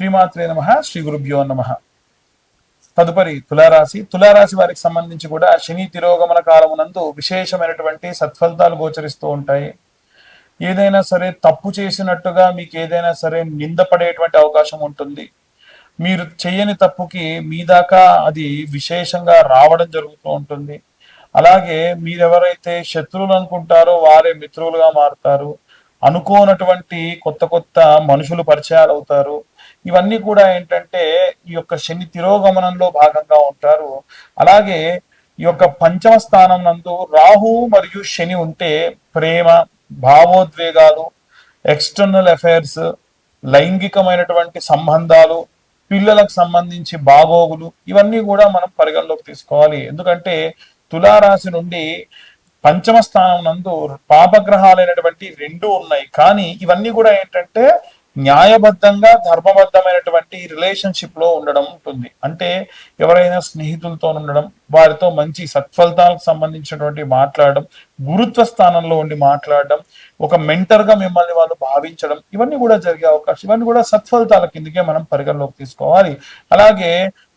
శ్రీమాత్రే నమ శ్రీ గురుభ్యో నమ. తదుపరి తులారాశి. తులారాశి వారికి సంబంధించి కూడా శని తిరోగమన కాలమునందు విశేషమైనటువంటి సత్ఫలితాలు గోచరిస్తూ ఉంటాయి. ఏదైనా సరే తప్పు చేసినట్టుగా మీకు ఏదైనా సరే నిందపడేటువంటి అవకాశం ఉంటుంది. మీరు చేయని తప్పుకి మీ దాకా అది విశేషంగా రావడం జరుగుతూ ఉంటుంది. అలాగే మీరెవరైతే శత్రువులు అనుకుంటారో వారే మిత్రులుగా మారుతారు. అనుకోనటువంటి కొత్త కొత్త మనుషులు పరిచయాలు అవుతారు ఇవన్నీ కూడా ఏంటంటే ఈ యొక్క శని తిరోగమనంలో భాగంగా ఉంటారు. అలాగే ఈ యొక్క పంచమ స్థానం నందు రాహు మరియు శని ఉంటే ప్రేమ భావోద్వేగాలు ఎక్స్టర్నల్ అఫైర్స్ లైంగికమైనటువంటి సంబంధాలు పిల్లలకు సంబంధించి బాగోగులు ఇవన్నీ కూడా మనం పరిగణలోకి తీసుకోవాలి. ఎందుకంటే తులారాశి నుండి పంచమ స్థానం నందు పాపగ్రహాలైనటువంటి రెండు ఉన్నాయి. కానీ ఇవన్నీ కూడా ఏంటంటే న్యాయబద్ధంగా ధర్మబద్ధమైనటువంటి రిలేషన్షిప్లో ఉండడం ఉంటుంది. అంటే ఎవరైనా స్నేహితులతో ఉండడం వారితో మంచి సత్ఫలితాలకు సంబంధించినటువంటి మాట్లాడడం గురుత్వ స్థానంలో ఉండి మాట్లాడడం ఒక మెంటర్గా మిమ్మల్ని వాళ్ళు భావించడం ఇవన్నీ కూడా జరిగే అవకాశం ఇవన్నీ కూడా సత్ఫలితాల కిందకే మనం పరిగణలోకి తీసుకోవాలి. అలాగే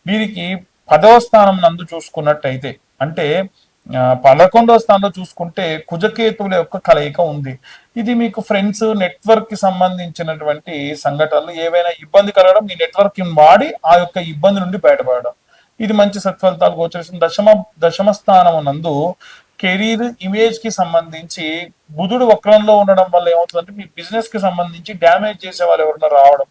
వీరికి పదవ స్థానం నందు చూసుకున్నట్టయితే అంటే పదకొండవ స్థానంలో చూసుకుంటే కుజకేతువుల యొక్క కలయిక ఉంది. ఇది మీకు ఫ్రెండ్స్ నెట్వర్క్కి సంబంధించినటువంటి సంఘటనలు. ఏవైనా ఇబ్బంది కలగడం ఈ నెట్వర్క్ వాడి ఆ యొక్క ఇబ్బంది నుండి బయటపడడం. ఇది మంచి సత్ఫలితాలు గోచరిస్తుంది. దశమ దశమ స్థానం నందు కెరీర్ ఇమేజ్కి సంబంధించి బుధుడు వక్రంలో ఉండడం వల్ల ఏమవుతుందంటే మీ బిజినెస్కి సంబంధించి డ్యామేజ్ చేసే వాళ్ళు ఎవరైనా రావడం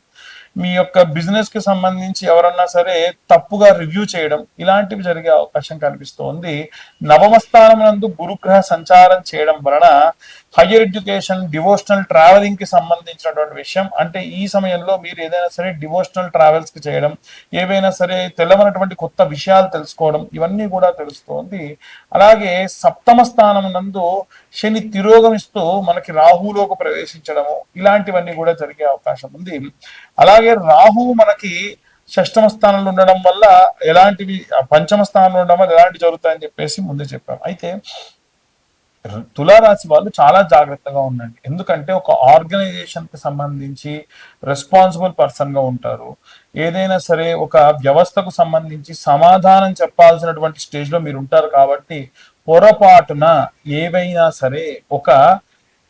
మీ యొక్క బిజినెస్కి సంబంధించి ఎవరన్నా సరే తప్పుగా రివ్యూ చేయడం ఇలాంటివి జరిగే అవకాశం కనిపిస్తోంది. నవమ స్థానం నందు గురుగ్రహ సంచారం చేయడం వలన హయ్యర్ ఎడ్యుకేషన్ డివోషనల్ ట్రావెలింగ్కి సంబంధించినటువంటి విషయం. అంటే ఈ సమయంలో మీరు ఏదైనా సరే డివోషనల్ ట్రావెల్స్కి చేయడం ఏవైనా సరే తెలవనటువంటి కొత్త విషయాలు తెలుసుకోవడం ఇవన్నీ కూడా తెలుస్తోంది. అలాగే సప్తమ స్థానం నందు శని తిరోగమిస్తూ మనకి రాహులోకి ప్రవేశించడము ఇలాంటివన్నీ కూడా జరిగే అవకాశం ఉంది. అలాగే రాహు మనకి షష్టమ స్థానంలో ఉండడం వల్ల ఎలాంటివి పంచమ స్థానంలో ఉండడం వల్ల ఎలాంటి జరుగుతాయని చెప్పేసి ముందే చెప్పాం. అయితే తులారాశి వాళ్ళు చాలా జాగ్రత్తగా ఉండండి. ఎందుకంటే ఒక ఆర్గనైజేషన్కి సంబంధించి రెస్పాన్సిబుల్ పర్సన్గా ఉంటారు. ఏదైనా సరే ఒక వ్యవస్థకు సంబంధించి సమాధానం చెప్పాల్సినటువంటి స్టేజ్లో మీరు ఉంటారు కాబట్టి పొరపాటున ఏవైనా సరే ఒక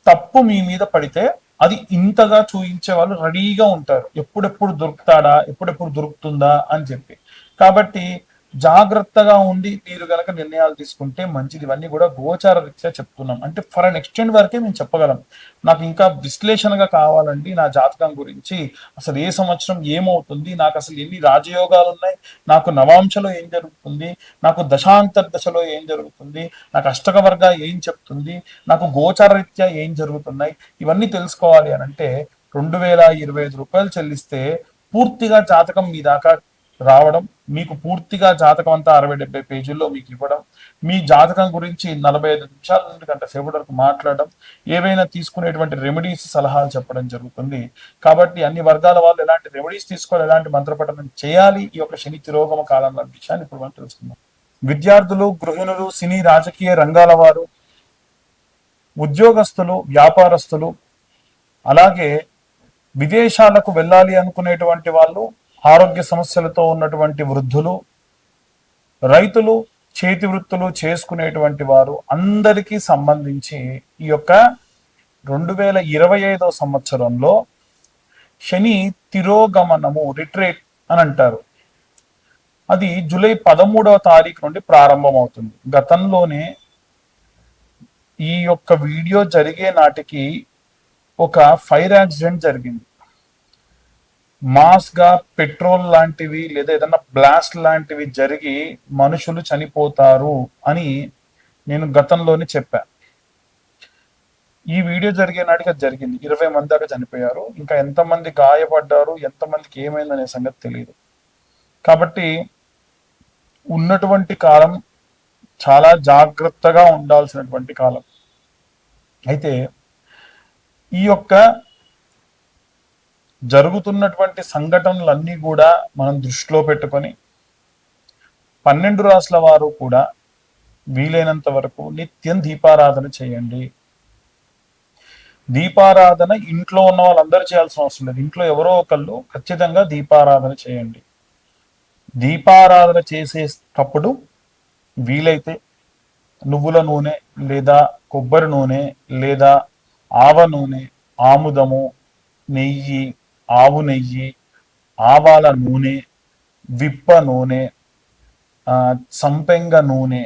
తప్పు మీ మీద పడితే అది ఇంతగా చూయించే వాళ్ళు రెడీగా ఉంటారు. ఎప్పుడెప్పుడు దొరుకుతాడా ఎప్పుడెప్పుడు దొరుకుతుందా అని చెప్పి. కాబట్టి జాగ్రత్తగా ఉండి మీరు కనుక నిర్ణయాలు తీసుకుంటే మంచిది. ఇవన్నీ కూడా గోచార రీత్యా చెప్తున్నాం. అంటే ఫర్ అన్ ఎక్స్టెండ్ వరకే మేము చెప్పగలం. నాకు ఇంకా విశ్లేషణగా కావాలండి నా జాతకం గురించి. అసలు ఏ సంవత్సరం ఏమవుతుంది? నాకు అసలు ఎన్ని రాజయోగాలు ఉన్నాయి నాకు నవాంశలో ఏం జరుగుతుంది? నాకు దశాంతర్ దశలో ఏం జరుగుతుంది? నాకు అష్టక వర్గ ఏం చెప్తుంది? నాకు గోచార రీత్యా ఏం జరుగుతున్నాయి? ఇవన్నీ తెలుసుకోవాలి అని అంటే రెండు వేల ఇరవై ఐదు రూపాయలు చెల్లిస్తే పూర్తిగా జాతకం మీ దాకా రావడం మీకు పూర్తిగా జాతకం అంతా అరవై డెబ్బై పేజీల్లో మీకు ఇవ్వడం మీ జాతకం గురించి నలభై ఐదు నిమిషాల నుండి గంట సేపు వరకు మాట్లాడడం ఏవైనా తీసుకునేటువంటి రెమెడీస్ సలహాలు చెప్పడం జరుగుతుంది. కాబట్టి అన్ని వర్గాల వాళ్ళు ఎలాంటి రెమెడీస్ తీసుకోవాలి ఎలాంటి మంత్రపఠనం చేయాలి ఈ యొక్క శని తిరోగమ కాలంలో విషయాన్ని ఇప్పుడు మనం తెలుసుకుందాం. విద్యార్థులు గృహిణులు సినీ రాజకీయ రంగాల వారు ఉద్యోగస్తులు వ్యాపారస్తులు అలాగే విదేశాలకు వెళ్ళాలి అనుకునేటువంటి వాళ్ళు ఆరోగ్య సమస్యలతో ఉన్నటువంటి వృద్ధులు రైతులు చేతి వృత్తులు చేసుకునేటువంటి వారు అందరికీ సంబంధించి ఈ యొక్క రెండు వేల ఇరవై ఐదో సంవత్సరంలో శని తిరోగమనము రిట్రేట్ అని అంటారు. అది జూలై పదమూడవ తారీఖు నుండి ప్రారంభమవుతుంది. గతంలోనే ఈ యొక్క వీడియో జరిగే నాటికి ఒక ఫైర్ యాక్సిడెంట్ జరిగింది. మాస్గా పెట్రోల్ లాంటివి లేదా ఏదైనా బ్లాస్ట్ లాంటివి జరిగి మనుషులు చనిపోతారు అని నేను గతంలోనే చెప్పా. ఈ వీడియో జరిగే నాటికి అది జరిగింది. ఇరవై మంది దాకా చనిపోయారు. ఇంకా ఎంతమంది గాయపడ్డారు ఎంతమందికి ఏమైందనే సంగతి తెలియదు కాబట్టి ఉన్నటువంటి కాలం చాలా జాగ్రత్తగా ఉండాల్సినటువంటి కాలం. అయితే ఈ యొక్క జరుగుతున్నటువంటి సంఘటనలన్నీ కూడా మనం దృష్టిలో పెట్టుకొని పన్నెండు రాసుల వారు కూడా వీలైనంత వరకు నిత్యం దీపారాధన చేయండి. దీపారాధన ఇంట్లో ఉన్న వాళ్ళందరూ చేయాల్సిన అవసరం లేదు. ఇంట్లో ఎవరో ఒకళ్ళు ఖచ్చితంగా దీపారాధన చేయండి. దీపారాధన చేసేటప్పుడు వీలైతే నువ్వుల నూనె లేదా కొబ్బరి నూనె లేదా ఆవ నూనె ఆముదము నెయ్యి ఆవు నెయ్యి ఆవాల నూనె విప్ప నూనె సంపెంగ నూనె.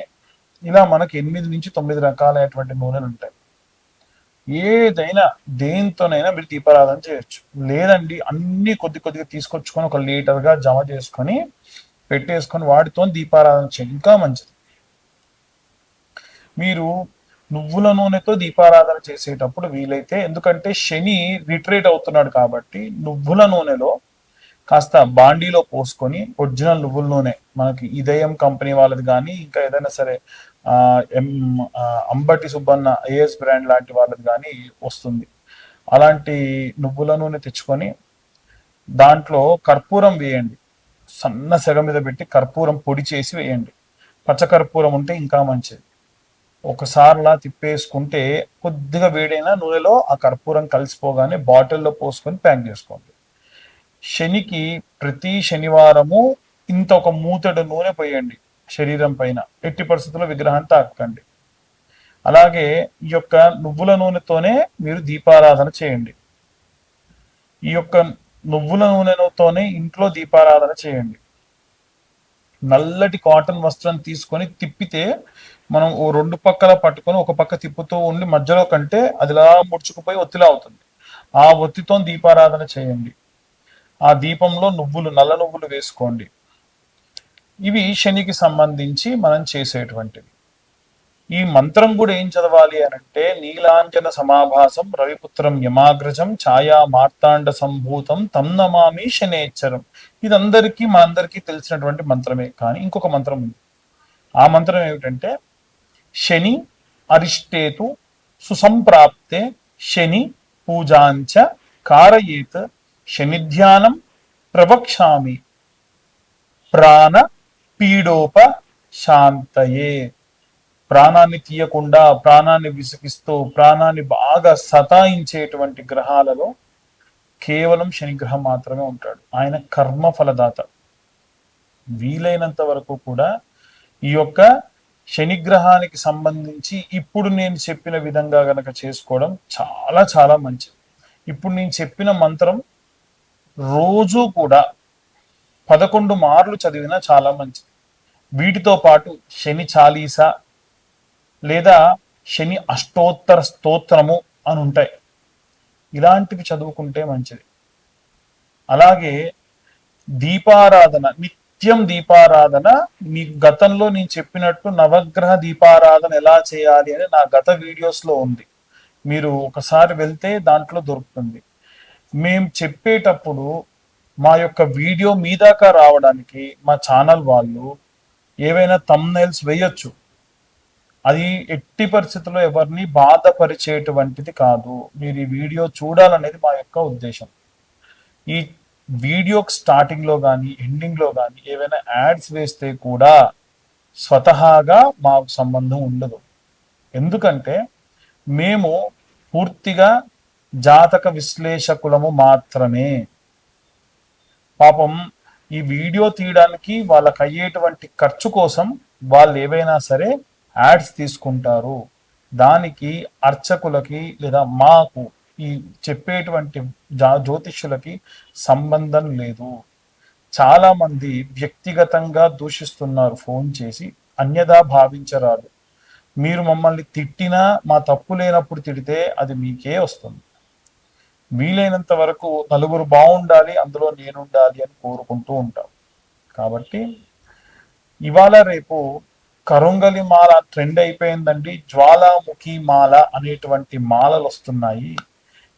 ఇలా మనకి ఎనిమిది నుంచి తొమ్మిది రకాలైనటువంటి నూనెలు ఉంటాయి. ఏదైనా దేంతోనైనా మీరు దీపారాధన చేయొచ్చు. లేదండి అన్ని కొద్ది కొద్దిగా తీసుకొచ్చుకొని ఒక లీటర్గా జమ చేసుకొని పెట్టేసుకొని వాటితో దీపారాధన చేయండి. ఇంకా మంచిది. మీరు నువ్వుల నూనెతో దీపారాధన చేసేటప్పుడు వీలైతే ఎందుకంటే శని రిట్రేట్ అవుతున్నాడు కాబట్టి నువ్వుల నూనెలో కాస్త బాండీలో పోసుకొని ఒరిజినల్ నువ్వుల నూనె మనకి ఇదయం కంపెనీ వాళ్ళది కానీ ఇంకా ఏదైనా సరే ఆ, M Ambati Subbanna AS brand లాంటి వాళ్ళది కానీ వస్తుంది. అలాంటి నువ్వుల నూనె తెచ్చుకొని దాంట్లో కర్పూరం వేయండి. సన్న సెగ మీద పెట్టి కర్పూరం పొడి చేసి వేయండి. పచ్చకర్పూరం ఉంటే ఇంకా మంచిది. ఒకసారిలా తిప్పేసుకుంటే కొద్దిగా వేడైన నూనెలో ఆ కర్పూరం కలిసిపోగానే బాటిల్లో పోసుకొని ప్యాక్ చేసుకోండి. శనికి ప్రతి శనివారము ఇంత ఒక మూతడు నూనె పోయండి శరీరం పైన. ఎట్టి పరిస్థితుల్లో విగ్రహాన్ని తాకండి అలాగే ఈ యొక్క నువ్వుల నూనెతోనే మీరు దీపారాధన చేయండి. ఈ యొక్క నువ్వుల నూనెతోనే ఇంట్లో దీపారాధన చేయండి. నల్లటి కాటన్ వస్త్రం తీసుకొని తిప్పితే మనం ఓ రెండు పక్కల పట్టుకొని ఒక పక్క తిప్పుతూ ఉండి మధ్యలో కంటే అదిలా ముడుచుకుపోయి ఒత్తిలా అవుతుంది. ఆ ఒత్తితో దీపారాధన చేయండి. ఆ దీపంలో నువ్వులు నల్ల నువ్వులు వేసుకోండి. ఇవి శనికి సంబంధించి మనం చేసేటువంటివి. ఈ మంత్రం కూడా ఏం చదవాలి అని అంటే నీలాంజన సమాభాసం రవిపుత్రం యమాగ్రజం ఛాయా మార్తాండ సంభూతం తం నమామి శనేచ్చరం. ఇదందరికీ అందరికీ తెలిసినటువంటి మంత్రమే. కానీ ఇంకొక మంత్రం ఉంది. ఆ మంత్రం ఏమిటంటే శని అరిష్టేతు సుసంప్రాప్తే శని పూజాంచ కారయేత్ శనిధ్యానం ప్రవక్ష్యామి ప్రాణ పీడోప శాంతయే ప్రాణాన్ని తీయకుండా ప్రాణాన్ని విసిగిస్తూ ప్రాణాన్ని బాగా సతాయించేటువంటి గ్రహాలలో కేవలం శనిగ్రహం మాత్రమే ఉంటాడు. ఆయన కర్మ ఫలదాత వీలైనంత వరకు కూడా ఈ యొక్క శనిగ్రహానికి సంబంధించి ఇప్పుడు నేను చెప్పిన విధంగా గనక చేసుకోవడం చాలా చాలా మంచిది. ఇప్పుడు నేను చెప్పిన మంత్రం రోజు కూడా పదకొండు మార్లు చదివినా చాలా మంచిది. వీటితో పాటు శని చాలీసా లేదా శని అష్టోత్తర స్తోత్రము అని ఉంటాయి ఇలాంటివి చదువుకుంటే మంచిది. అలాగే దీపారాధన నిత్యం దీపారాధన మీ గతంలో నేను చెప్పినట్టు నవగ్రహ దీపారాధన ఎలా చేయాలి అని నా గత వీడియోస్లో ఉంది. మీరు ఒకసారి వెళ్తే దాంట్లో దొరుకుతుంది. మేము చెప్పేటప్పుడు మా యొక్క వీడియో మీ దాకా రావడానికి మా ఛానల్ వాళ్ళు ఏవైనా తమ్నైల్స్ వేయొచ్చు. అది ఎట్టి పరిస్థితుల్లో ఎవరిని బాధపరిచేటువంటిది కాదు. మీరు ఈ వీడియో చూడాలనేది మా యొక్క ఉద్దేశం. ఈ వీడియో స్టార్టింగ్లో కానీ ఎండింగ్లో కానీ ఏవైనా యాడ్స్ వేస్తే కూడా స్వతహాగా మాకు సంబంధం ఉండదు. ఎందుకంటే మేము పూర్తిగా జాతక విశ్లేషకులము మాత్రమే. పాపం ఈ వీడియో తీయడానికి వాళ్ళకి అయ్యేటువంటి ఖర్చు కోసం వాళ్ళు ఏవైనా సరే యాడ్స్ తీసుకుంటారు. దానికి అర్చకులకి లేదా మాకు ఈ చెప్పేటువంటి జా జ్యోతిష్యులకి సంబంధం లేదు. చాలా మంది వ్యక్తిగతంగా దూషిస్తున్నారు ఫోన్ చేసి అన్యదా భావించరాదు. మీరు మమ్మల్ని తిట్టినా మా తప్పు లేనప్పుడు తిడితే అది మీకే వస్తుంది. వీలైనంత వరకు నలుగురు బాగుండాలి అందులో నేనుండాలి అని కోరుకుంటూ ఉంటాం. కాబట్టి ఇవాళ రేపు కరుంగలి మాల ట్రెండ్ అయిపోయిందండి. జ్వాలాముఖి మాల అనేటువంటి మాలలు వస్తున్నాయి.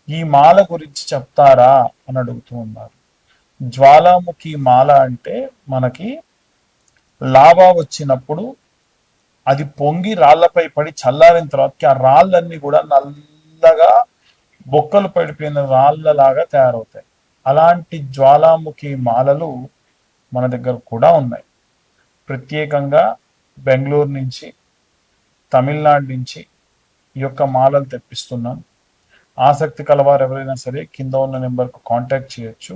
ఈ మాల గురించి చెప్తారా అని అడుగుతూ ఉన్నారు. జ్వాలాముఖి మాల అంటే మనకి లావా వచ్చినప్పుడు అది పొంగి రాళ్ళపై పడి చల్లారిన తర్వాతకి ఆ రాళ్ళన్నీ కూడా నల్లగా బొక్కలు పడిపోయిన రాళ్ళలాగా తయారవుతాయి. అలాంటి జ్వాలాముఖి మాలలు మన దగ్గర కూడా ఉన్నాయి. ప్రత్యేకంగా బెంగళూరు నుంచి తమిళనాడు నుంచి ఈ యొక్క మాలలు తెప్పిస్తున్నాం. ఆసక్తి కలవారు ఎవరైనా సరే కింద ఉన్న నెంబర్కు కాంటాక్ట్ చేయొచ్చు.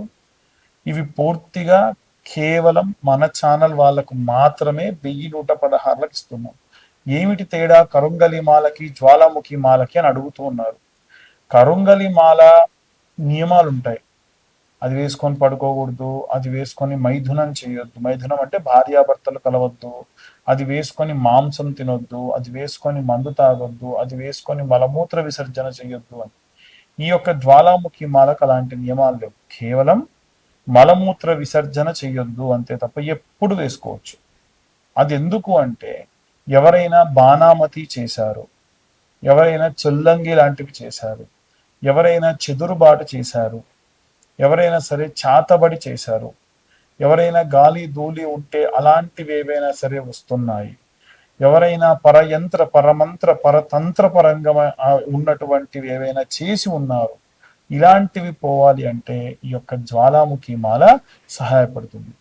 ఇవి పూర్తిగా కేవలం మన ఛానల్ వాళ్ళకు మాత్రమే వెయ్యి నూట పదహారులకు ఇస్తున్నాం. ఏమిటి తేడా? కరుంగలి మాలకి జ్వాలాముఖి మాలకి అని అడుగుతూ ఉన్నారు. కరుంగలి మాల నియమాలు ఉంటాయి అది వేసుకొని పడుకోకూడదు అది వేసుకొని మైథునం చేయొద్దు. మైథునం అంటే భార్యాభర్తలు కలవద్దు. అది వేసుకొని మాంసం తినొద్దు అది వేసుకొని మందు తాగొద్దు అది వేసుకొని మలమూత్ర విసర్జన చేయొద్దు అని. ఈ యొక్క జ్వాలాముఖి మాలకు అలాంటి నియమాలు లేవు. కేవలం మలమూత్ర విసర్జన చేయొద్దు అంతే తప్ప ఎప్పుడు వేసుకోవచ్చు. అది ఎందుకు అంటే ఎవరైనా బాణామతి చేశారు ఎవరైనా చెల్లంగి లాంటివి చేశారు ఎవరైనా చెదురుబాటు చేశారు ఎవరైనా సరే చాతబడి చేశారు. ఎవరైనా గాలి ధూళి ఉంటే అలాంటివి ఏవైనా సరే వస్తున్నాయి. ఎవరైనా పరయంత్ర పరమంత్ర పరతంత్ర పరంగా ఉన్నటువంటివి ఏవైనా చేసి ఉన్నారు. ఇలాంటివి పోవాలి అంటే ఈ యొక్క జ్వాలాముఖి మాల సహాయపడుతుంది.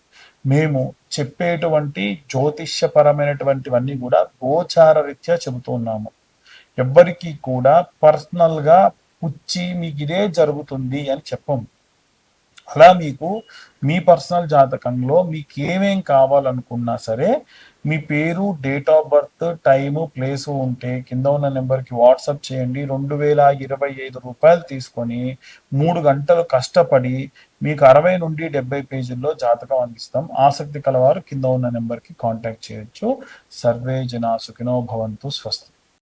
మేము చెప్పేటువంటి జ్యోతిష్యపరమైనటువంటివన్నీ కూడా గోచార రీత్యా చెబుతూ ఉన్నాము. కూడా పర్సనల్గా పుచ్చి మీకు ఇదే జరుగుతుంది అని చెప్పము. అలా మీకు మీ పర్సనల్ జాతకంలో మీకు ఏమేం కావాలనుకున్నా సరే మీ పేరు date of birth time place ఉంటే కింద ఉన్న నెంబర్కి వాట్సాప్ చేయండి. రెండు వేల ఇరవై ఐదు రూపాయలు తీసుకొని మూడు గంటలు కష్టపడి మీకు అరవై నుండి డెబ్బై పేజీల్లో జాతకం అందిస్తాం. ఆసక్తి కలవారు కింద ఉన్న నెంబర్కి కాంటాక్ట్ చేయొచ్చు. సర్వే జనా సుఖినో భవంతు స్వస్తి.